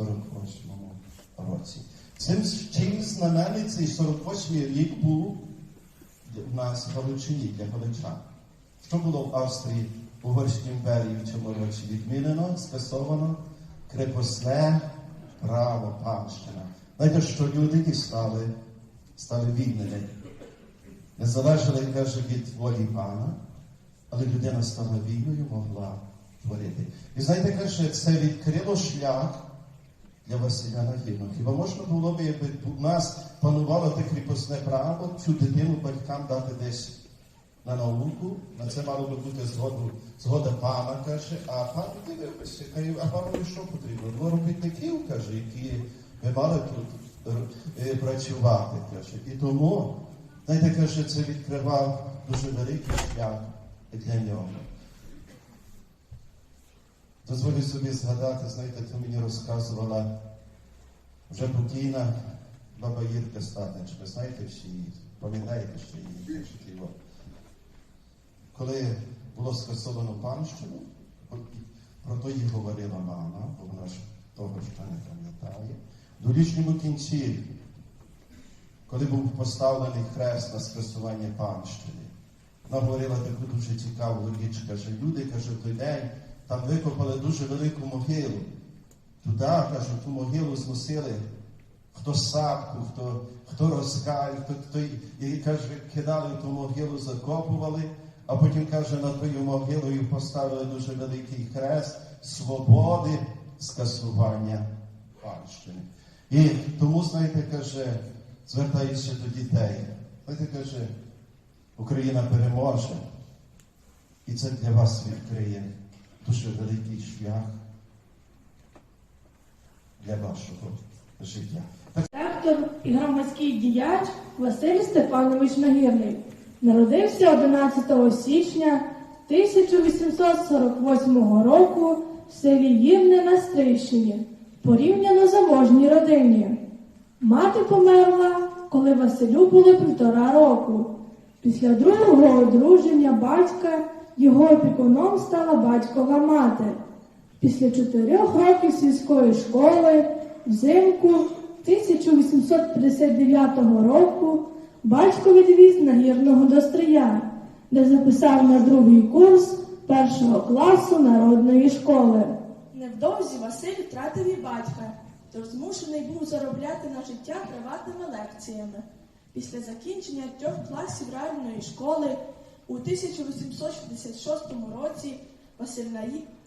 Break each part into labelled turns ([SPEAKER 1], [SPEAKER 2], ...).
[SPEAKER 1] 48 році. Цим чим знаменний цей 48 рік був в нас в Галичині для галичан. Що було в Австрії у Угорській імперії в цьому році відмінено, скасовано крепосне право панщина. Знаєте, що люди які стали, стали вільними. Не залежали, каже, від волі пана, але людина стала вільною, могла творити. І знаєте, каже, це відкрило шлях для Василя Нагірного. Хіба можна було б, якби у нас панувало те кріпосне право, цю дитину батькам дати десь на науку, на це мало би бути згоду, згода пана, каже, а пан дивився, а панові що потрібно? Два робітників, каже, які ви мали тут е, працювати, каже. І тому, знаєте, каже, це відкривав дуже великий шлях для нього. Дозволю собі згадати, знаєте, то мені розказувала вже покійна баба Ірка Статич. Ви знаєте всі її, пам'ятаєте, що її його. Коли було скасовано панщину, про то їй говорила мама, бо вона ж того ще не пам'ятає. До лічному кінці, коли був поставлений хрест на скасування панщини, вона говорила таку дуже цікаву річ, каже, люди, каже, той день там викопали дуже велику могилу. Туди, каже, ту могилу зносили хто сапку, хто, хто розкай, хто, хто і каже, кидали ту могилу, закопували, а потім каже, над тою могилою поставили дуже великий хрест свободи скасування панщини. І тому, знаєте, каже, звертаючись до дітей, знаєте, каже, Україна переможе. І це для вас відкриє дуже великий шлях для вашого життя.
[SPEAKER 2] Ректор і громадський діяч Василь Степанович Нагірний народився 11 січня 1848 року в селі Гірне на Стрийщині, порівняно заможній родині. Мати померла, коли Василю було півтора року. Після другого одруження батька його опікуном стала батькова мати. Після чотирьох років сільської школи взимку 1859 року батько відвіз нагірного до Стрия, де записав на другий курс першого класу народної школи.
[SPEAKER 3] Невдовзі Василь втратив і батька, тож змушений був заробляти на життя приватними лекціями. Після закінчення трьох класів реальної школи у 1866 році Василь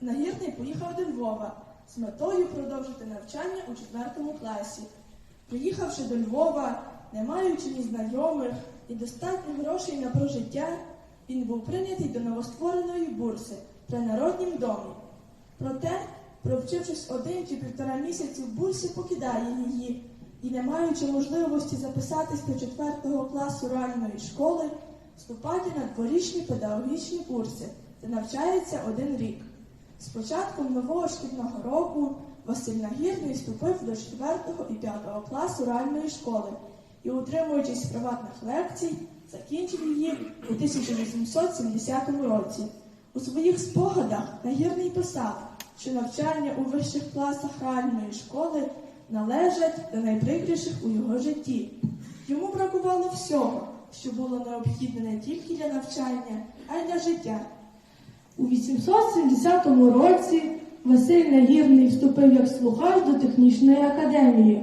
[SPEAKER 3] Нагірний поїхав до Львова з метою продовжити навчання у четвертому класі. Приїхавши до Львова, не маючи ні знайомих, і достатньо грошей на прожиття, він був прийнятий до новоствореної бурси при народнім домі. Проте, провчившись один чи півтора місяці в бурсі, покидає її і, не маючи можливості записатись до четвертого класу реальної школи, вступає на дворічні педагогічні курси, де навчається один рік. З початком нового шкільного року Василь Нагірний вступив до 4 і 5 класу реальної школи і, утримуючись приватних лекцій, закінчив її у 1870 році. У своїх спогадах Нагірний писав, що навчання у вищих класах реальної школи належать до найприкріших у його житті. Йому бракувало всього, що було необхідне не тільки для навчання, а й для життя.
[SPEAKER 2] У 870 році Василь Нагірний вступив як слухач до технічної академії.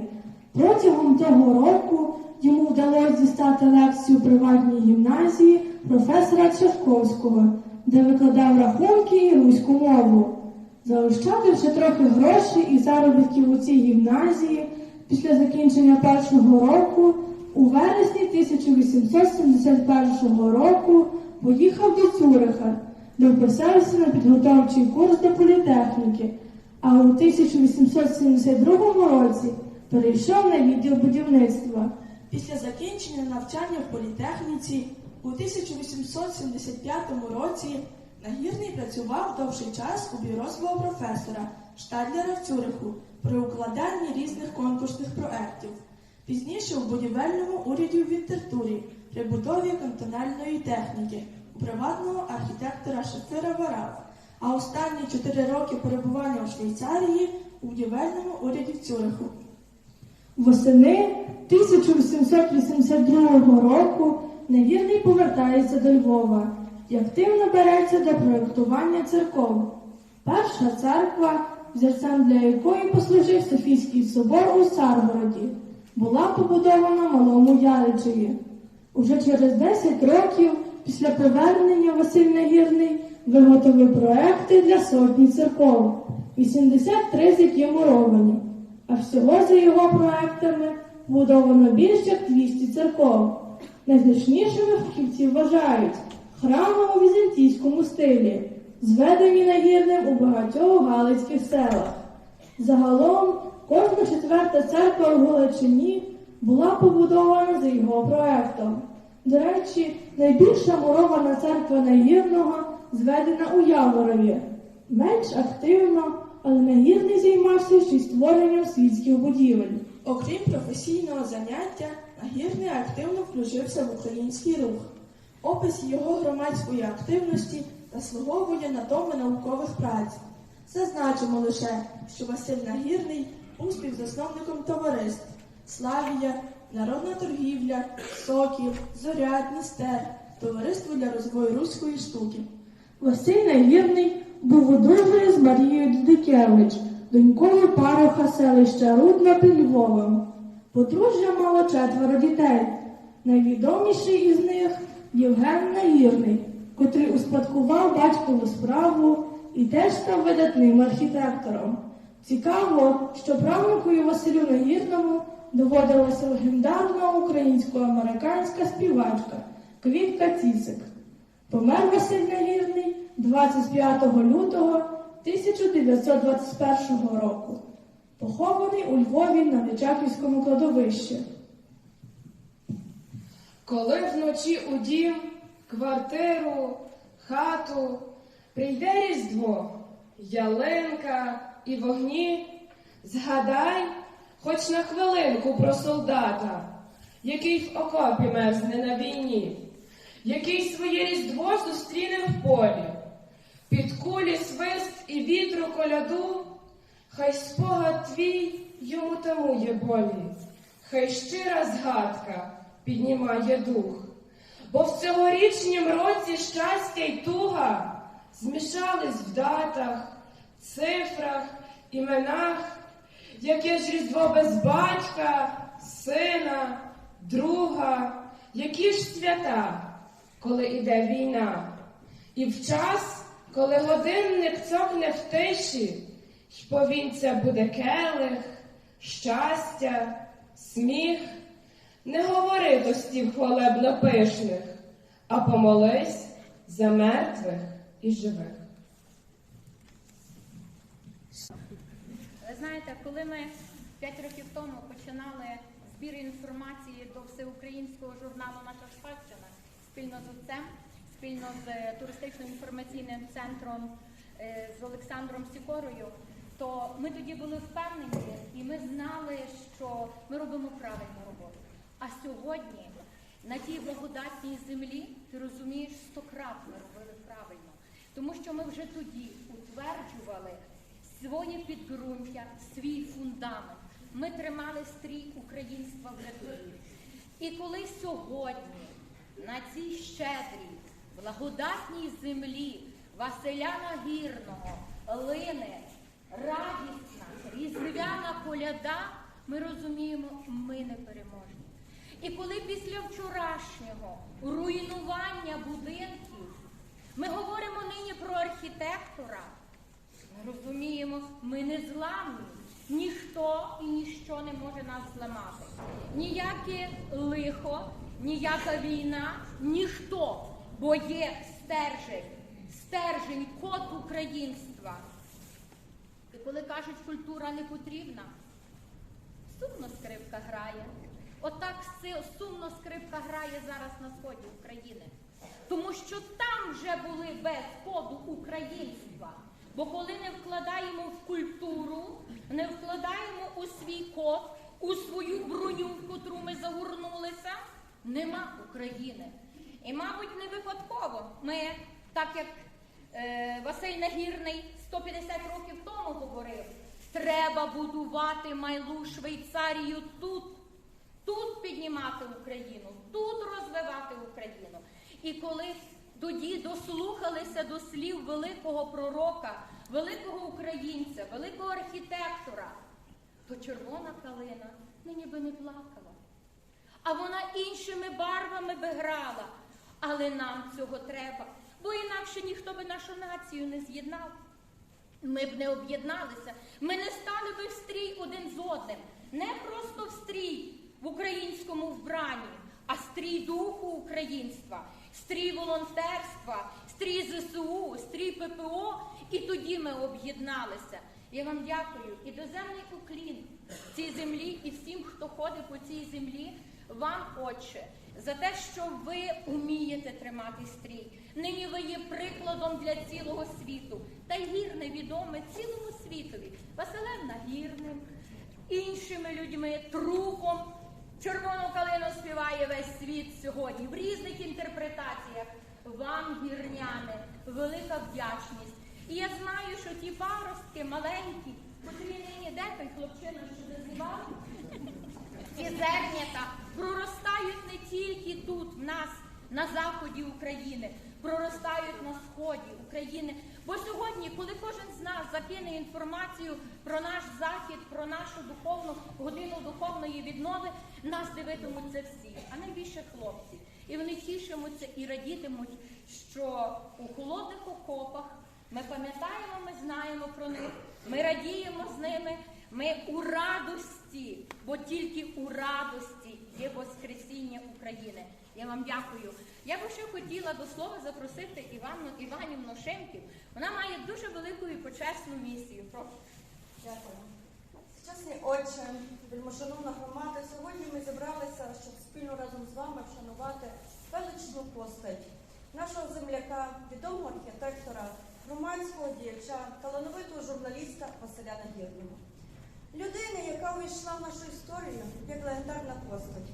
[SPEAKER 2] Протягом того року йому вдалося дістати лекцію у приватній гімназії професора Чашковського, де викладав рахунки і руську мову. Заощадивши трохи грошей і заробітків у цій гімназії, після закінчення першого року, у вересні 1871 року поїхав до Цюриха, де на підготовчий курс до політехніки, а у 1872 році перейшов на відділ будівництва.
[SPEAKER 3] Після закінчення навчання в політехніці у 1875 році Нагірний працював довший час у бюро свого професора Штадлера в Цюриху при укладанні різних конкурсних проєктів. Пізніше у будівельному уряді в Вінтертурі при будові кантональної техніки приватного архітектора Шефира Варав. А останні чотири роки перебування у Швейцарії у будівельному уряді Цюриху.
[SPEAKER 2] Восени 1882 року невірний повертається до Львова і активно береться до проєктування церков. Перша церква, взірцем для якої послужив Софійський собор у Саргороді, була побудована Малому Яричеві. Уже через 10 років після повернення Василь Нагірний виготовив проекти для сотні церков, 83 з які муровані. А всього за його проектами будовано більше як 200 церков. Найзначнішими фахівці вважають храми у візантійському стилі, зведені нагірним у багатьох галицьких селах. Загалом кожна четверта церква у Галичині була побудована за його проектом. До речі, найбільша мурована церква Нагірного зведена у Яворові. Менш активно, але Нагірний займався ще створенням світських будівель.
[SPEAKER 3] Окрім професійного заняття, Нагірний активно включився в український рух. Опис його громадської активності заслуговує на томи наукових праць. Зазначимо лише, що Василь Нагірний був співзасновником товариств Славія, Народна торгівля, Сокіл, Зоря, Дністер, Товариство для розвою руської штуки.
[SPEAKER 2] Василь Нагірний був одружений з Марією Дудикевич, донькою пароха селища Рудна під Львовом. Подружжя мало четверо дітей. Найвідоміший із них Євген Нагірний, котрий успадкував батькову справу і теж став видатним архітектором. Цікаво, що правнукою Василю Нагірному доводилася легендарна українсько-американська співачка Квітка Цісик. Помер Василь Нагірний 25 лютого 1921 року. Похований у Львові на Личаківському кладовищі.
[SPEAKER 4] Коли вночі у дім, квартиру, хату прийде різдво, ялинка і вогні, згадай хоч на хвилинку про солдата, який в окопі мерзне на війні, який своє різдво зустріне в полі, під кулі свист і вітру коляду, хай спогад твій йому тамує болі, хай щира згадка піднімає дух. Бо в цьогорічнім році щастя й туга змішались в датах, цифрах, іменах, яке ж різдво без батька, сина, друга, які ж свята, коли іде війна, і в час, коли годинник цокне в тиші, й повінця буде келих, щастя, сміх. Не говори тостів хвалебно пишних, а помолись за мертвих і живих.
[SPEAKER 5] Ви знаєте, коли ми 5 років тому починали збір інформації до всеукраїнського журналу Наша спадщина спільно з отцем, спільно з е, туристично-інформаційним центром е, з Олександром Сікорою, то ми тоді були впевнені і ми знали, що ми робимо правильну роботу. А сьогодні на тій благодатній землі ти розумієш стократ ми робили правильно, тому що ми вже тоді утверджували своє підґрунтя, свій фундамент. Ми тримали стрій українства в рядові. І коли сьогодні на цій щедрій, благодатній землі Василя Нагірного лине радісна, різдвяна коляда, ми розуміємо, ми не переможні. І коли після вчорашнього руйнування будинків ми говоримо нині про архітектора, розуміємо, ми не зламні. Ніхто і ніщо не може нас зламати. Ніяке лихо, ніяка війна, ніхто, бо є стержень, стержень, код українства. І коли кажуть, культура не потрібна, сумно скрипка грає. Отак сумно скрипка грає зараз на сході України. Тому що там вже були без коду українства. Бо коли не вкладаємо в культуру, не вкладаємо у свій код, у свою броню, в котру ми загорнулися, нема України. І, мабуть, не випадково ми, так як е, Василь Нагірний 150 років тому говорив, Треба будувати майлу Швейцарію тут, тут піднімати Україну, тут розвивати Україну. І коли тоді дослухалися до слів великого пророка, великого українця, великого архітектора, то червона калина нині би не плакала. А вона іншими барвами би грала. Але нам цього треба, бо інакше ніхто би нашу націю не з'єднав. Ми б не об'єдналися, ми не стали би в стрій один з одним. Не просто в стрій в українському вбранні, а стрій духу українства, стрій волонтерства, стрій ЗСУ, стрій ППО. І тоді ми об'єдналися. Я вам дякую і доземний уклін цій землі, і всім, хто ходить по цій землі, вам, Отче, за те, що ви умієте тримати стрій. Нині ви є прикладом для цілого світу. Та й гірне відоме цілому світові. Василем Нагірним, іншими людьми, трухом. Червону калину співає весь світ сьогодні в різних інтерпретаціях. Вам, гірняни, велика вдячність. І я знаю, що ті паростки маленькі, котрі нині де той хлопчина, що зазивав, ці зернята проростають не тільки тут, в нас, на заході України, проростають на сході України. Бо сьогодні, коли кожен з нас закине інформацію про наш захід, про нашу духовну годину духовної віднови, нас дивитимуться всі, а найбільше хлопці. І вони тішимуться і радітимуть, що у холодних окопах ми пам'ятаємо, ми знаємо про них, ми радіємо з ними. Ми у радості, бо тільки у радості є Воскресіння України. Я вам дякую. Я би ще хотіла до слова запросити Іванну Іванівну Шемків. Вона має дуже велику і почесну місію. Прошу.
[SPEAKER 6] Дякую. Сучасний отче, вельмишановна громада, сьогодні ми зібралися, щоб спільно разом з вами вшанувати величну постать нашого земляка, відомого архітектора, громадського діяча, талановитого журналіста Василя Нагірного. Людини, яка увійшла в нашу історію як легендарна постать,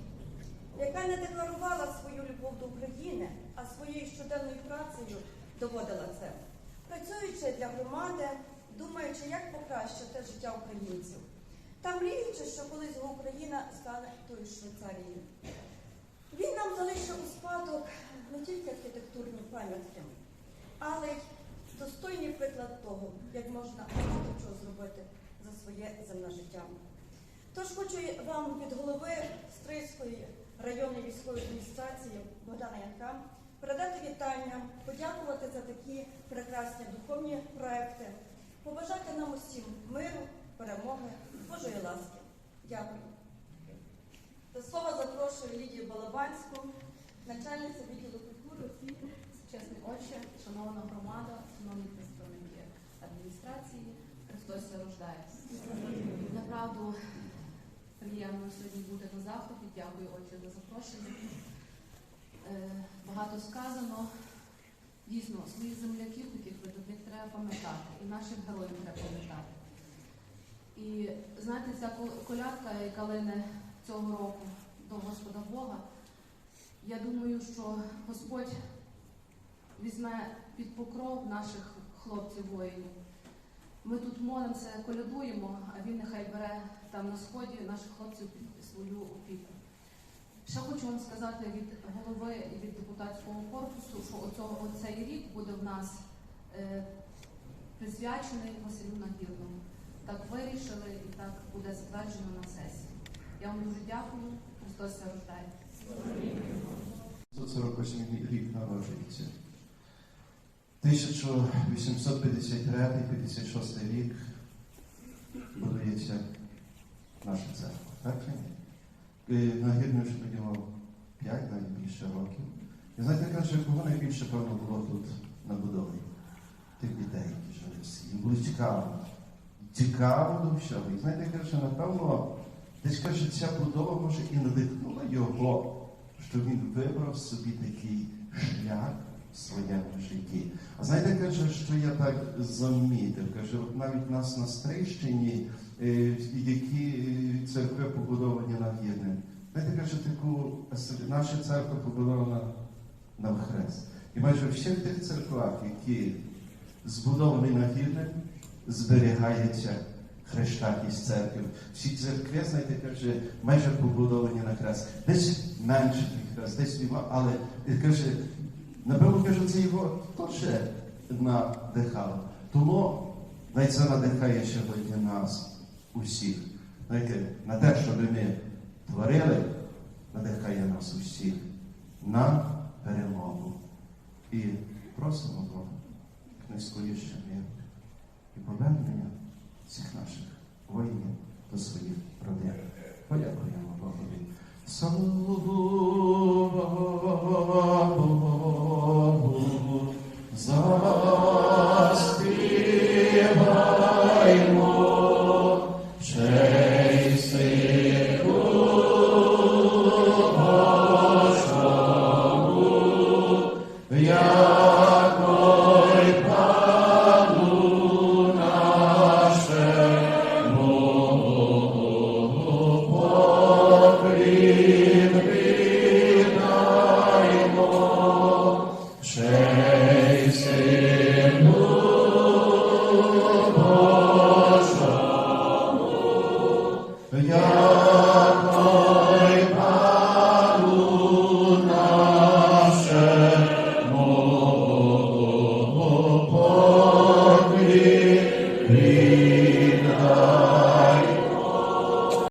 [SPEAKER 6] яка не декларувала свою любов до України, а своєю щоденною працею доводила це, працюючи для громади, думаючи, як покращити життя українців, та мріючи, що колись Україна стане тою Швейцарією. Він нам залишив у спадок не тільки архітектурні пам'ятки, але й достойний приклад того, як можна багато чого зробити за своє земне життя. Тож хочу вам від голови Стрийської районної військової адміністрації Богдана Янка передати вітання, подякувати за такі прекрасні духовні проекти, побажати нам усім миру, перемоги, Божої ласки. Дякую. До слова запрошую Лідію Балабанську, начальницю відділу.
[SPEAKER 7] Чесний отче, шановна громада, шановні представники адміністрації, Христос се рождає. Направду приємно сьогодні бути на заході. Дякую, отче, за запрошення. Е, Багато сказано. Дійсно, своїх земляків, таких видатних треба пам'ятати, і наших героїв треба пам'ятати. І знаєте, ця колядка, яка лине цього року до Господа Бога, я думаю, що Господь візьме під покров наших хлопців-воїнів. Ми тут молимося, колядуємо, а він нехай бере там на сході наших хлопців під свою опіку. Ще хочу вам сказати від голови і від депутатського корпусу, що оцього, оцей рік буде в нас е, присвячений Василю Нагірному. Так вирішили і так буде затверджено на сесії. Я вам дуже дякую. Христос рождає.
[SPEAKER 1] 148 рік народжується. 1853-56 рік будується наша церква. Так чи ні? Нагірний вже тоді мав 5, навіть більше років. І знаєте, каже, кого найбільше, певно, було тут на будові? Тих дітей, які жили всі. Їм було цікаво. Цікаво до всього. І знаєте, каже, напевно, десь каже, ця будова може і надихнула його, що він вибрав собі такий шлях в своєму житті. А знаєте, каже, що я так замітив, каже, от навіть нас на Стрийщині, е, які е, церкви побудовані на нав'єдним. Знаєте, каже, таку наша церква побудована навхрест. І майже в всіх тих церквах, які збудовані на нагідним, зберігається із церкви. Всі церкви, знаєте, каже, майже побудовані на хрест. Десь менше хрест, десь але каже, напевно, каже, це його теж надихало. Тому навіть це надихає сьогодні нас усіх. Знаєте, на те, щоб ми творили, надихає нас усіх на перемогу. І просимо Бога найскоріше мир і повернення всіх наших воїнів до своїх родин. Подякуємо Богові.